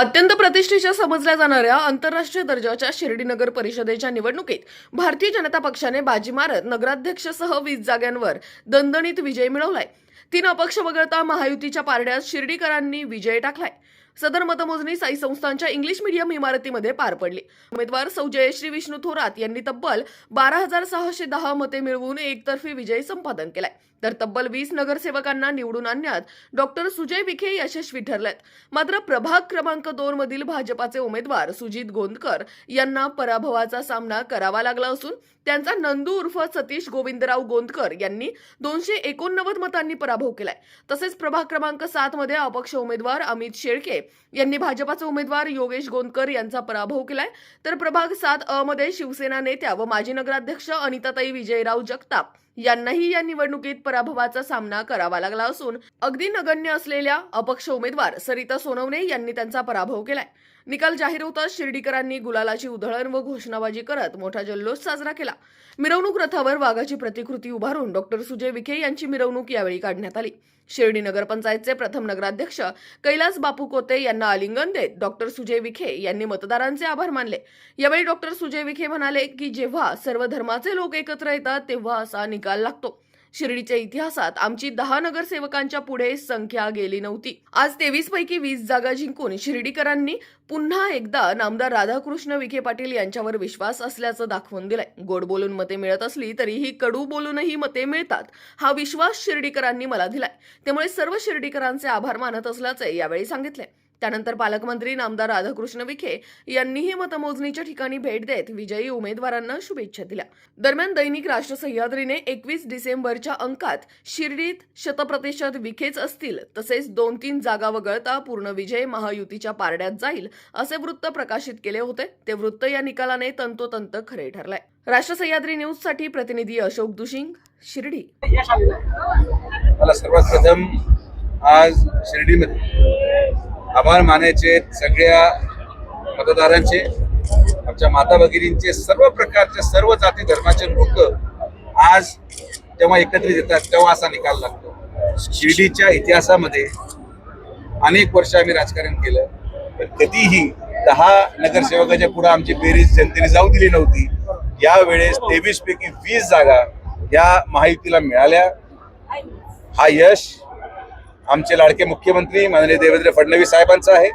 अत्यंत प्रतिष्ठेच्या समजल्या जाणाऱ्या आंतरराष्ट्रीय दर्जाच्या शिर्डी नगर परिषदेच्या निवडणुकीत भारतीय जनता पक्षाने बाजी मारत नगराध्यक्षसह वीस जागांवर दणदणीत विजय मिळवलाय. तीन अपक्ष वगळता महायुतीच्या पारड्यात शिर्डीकरांनी विजय टाकलाय. सदर मतमोजणी साई संस्थांच्या इंग्लिश मीडियम इमारतीमध्ये पार पडली. उमेदवार सौ जयश्री विष्णू थोरात यांनी तब्बल बारा हजार सहाशे दहा मते मिळवून एकतर्फी विजय संपादन केलाय. तर तब्बल वीस नगरसेवकांना निवडून आणण्यात डॉक्टर सुजय विखे यशस्वी ठरलेत. मात्र प्रभाग क्रमांक दोन मधील भाजपाचे उमेदवार सुजित गोंदकर यांना पराभवाचा सामना करावा लागला असून त्यांचा नंदू उर्फ सतीश गोविंदराव गोंदकर यांनी दोनशे एकोणनव्वद मतांनी पराभव केलाय. तसेच प्रभाग क्रमांक सात मध्ये अपक्ष उमेदवार अमित शेळके यांनी भाजपाचे उमेदवार योगेश गोंदकर यांचा पराभव केलाय. तर प्रभाग सात अ मध्ये शिवसेना नेत्या व माजी नगराध्यक्ष अनिताताई विजयराव जगताप यांनाही या निवडणुकीत पराभवाचा सामना करावा लागला असून अगदी नगण्य असलेल्या अपक्ष उमेदवार सरिता सोनवणे यांनी त्यांचा पराभव केलाय. निकाल जाहीर होताच शिर्डीकरांनी गुलालाची उधळण व घोषणाबाजी करत मोठा जल्लोष साजरा केला. मिरवणूक रथावर वाघाची प्रतिकृती उभारून डॉक्टर सुजय विखे यांची मिरवणूक यावेळी काढण्यात आली. शिर्डी नगरपंचायतचे प्रथम नगराध्यक्ष कैलास बापू कोते यांना आलिंगन देत डॉक्टर सुजय विखे यांनी मतदारांचे आभार मानले. यावेळी डॉक्टर सुजय विखे म्हणाले की जेव्हा सर्व धर्माचे लोक एकत्र येतात तेव्हा असा निकाल लागतो. शिर्डीच्या इतिहासात आमची दहा नगरसेवकांच्या पुढे संख्या गेली नव्हती. आज तेवीस पैकी वीस जागा जिंकून शिर्डीकरांनी पुन्हा एकदा नामदार राधाकृष्ण विखे पाटील यांच्यावर विश्वास असल्याचं दाखवून दिलंय. गोड बोलून मते मिळत असली तरीही कडू बोलूनही मते मिळतात हा विश्वास शिर्डीकरांनी मला दिलाय. त्यामुळे सर्व शिर्डीकरांचे आभार मानत असल्याचे यावेळी सांगितले त्यानंतर पालकमंत्री नामदार राधाकृष्ण विखे यांनीही मतमोजणीच्या ठिकाणी भेट देत विजयी उमेदवारांना शुभेच्छा दिल्या. दरम्यान दैनिक राष्ट्र सह्याद्रीने एकवीस डिसेंबरच्या अंकात शिर्डीत शतप्रतिशत विखेच असतील तसेच दोन तीन जागा वगळता पूर्ण विजय महायुतीच्या पारड्यात जाईल असे वृत्त प्रकाशित केले होते. ते वृत्त या निकालाने तंतोतंत खरे ठरलंय. राष्ट्र सह्याद्री न्यूजसाठी प्रतिनिधी अशोक दुशिंग शिर्डी. मला सर्वात प्रथम आज शिर्डीमध्ये आभार मानायचे सगळ्या मतदारांचे आमच्या माता भगिनींचे सर्व प्रकारचे सर्व जाती धर्माचे लोक आज जेव्हा एकत्रित येतात तेव्हा असा निकाल लागतो. शिर्डीच्या इतिहासामध्ये अनेक वर्ष आम्ही राजकारण केलं पण कधीही दहा नगरसेवकाच्या पुढे आमची बेरीज जनतेने जाऊ दिली नव्हती. यावेळेस तेवीस पैकी वीस जागा या महायुतीला मिळाल्या. हा यश आमचे लाडके मुख्यमंत्री माननीय देवेंद्र फडणवीस साहेबांचं आहे.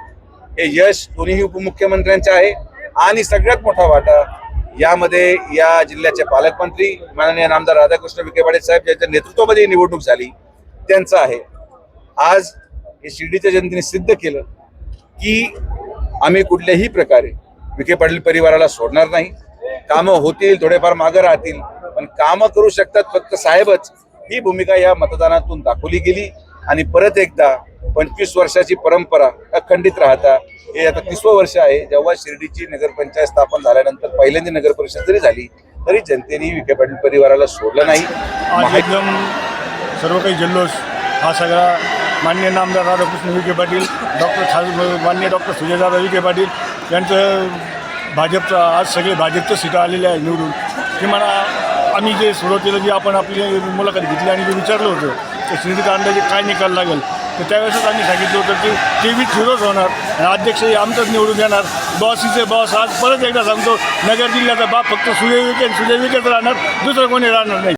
हे यश दोन्ही उपमुख्यमंत्र्यांचं आहे. आणि सगळ्यात मोठा वाटा यामध्ये या जिल्ह्याचे पालकमंत्री माननीय नामदार राधाकृष्ण विखे साहेब यांच्या नेतृत्वामध्ये ही निवडणूक झाली त्यांचं आहे. आज हे शिर्डीच्या जनतेने सिद्ध केलं की आम्ही कुठल्याही प्रकारे विखे पाटील परिवाराला सोडणार नाही. कामं होतील थोडेफार मागं राहतील पण कामं करू शकतात फक्त साहेबच. ही भूमिका या मतदानातून दाखवली गेली. आणि परत एकदा पंचवीस वर्षाची परंपरा अखंडित राहता हे आता तिसवं वर्ष आहे. जेव्हा शिर्डीची नगरपंचायत स्थापन झाल्यानंतर पहिल्यांदा नगर परिषद जरी झाली तरी जनतेने विखे पाटील परिवाराला सोडलं नाही. एकदम सर्व काही जल्लोष. हा सगळा मान्य नामदार राधाकृष्ण विखे पाटील डॉक्टर मान्य डॉक्टर सुजयदादा विखे पाटील यांचं भाजपचं आज सगळे भाजपच्या सीटा आलेल्या आहे निवडून. की मला आम्ही जे सुरुवातीला जी आपण आपली मुलाखत घेतली आणि जे विचारलं होतं तर शिर्डीचा काय निकाल लागेल? तर त्यावेळेसच आम्ही सांगितलं होतं की तेवीस झिरोच होणार आणि अध्यक्षही आमचंच निवडून येणार. बॉसीचे बॉस आज परत एकदा सांगतो नगर जिल्ह्याचा बाप फक्त सुजय विखे सुजय विखेच राहणार दुसरं कोणी राहणार नाही.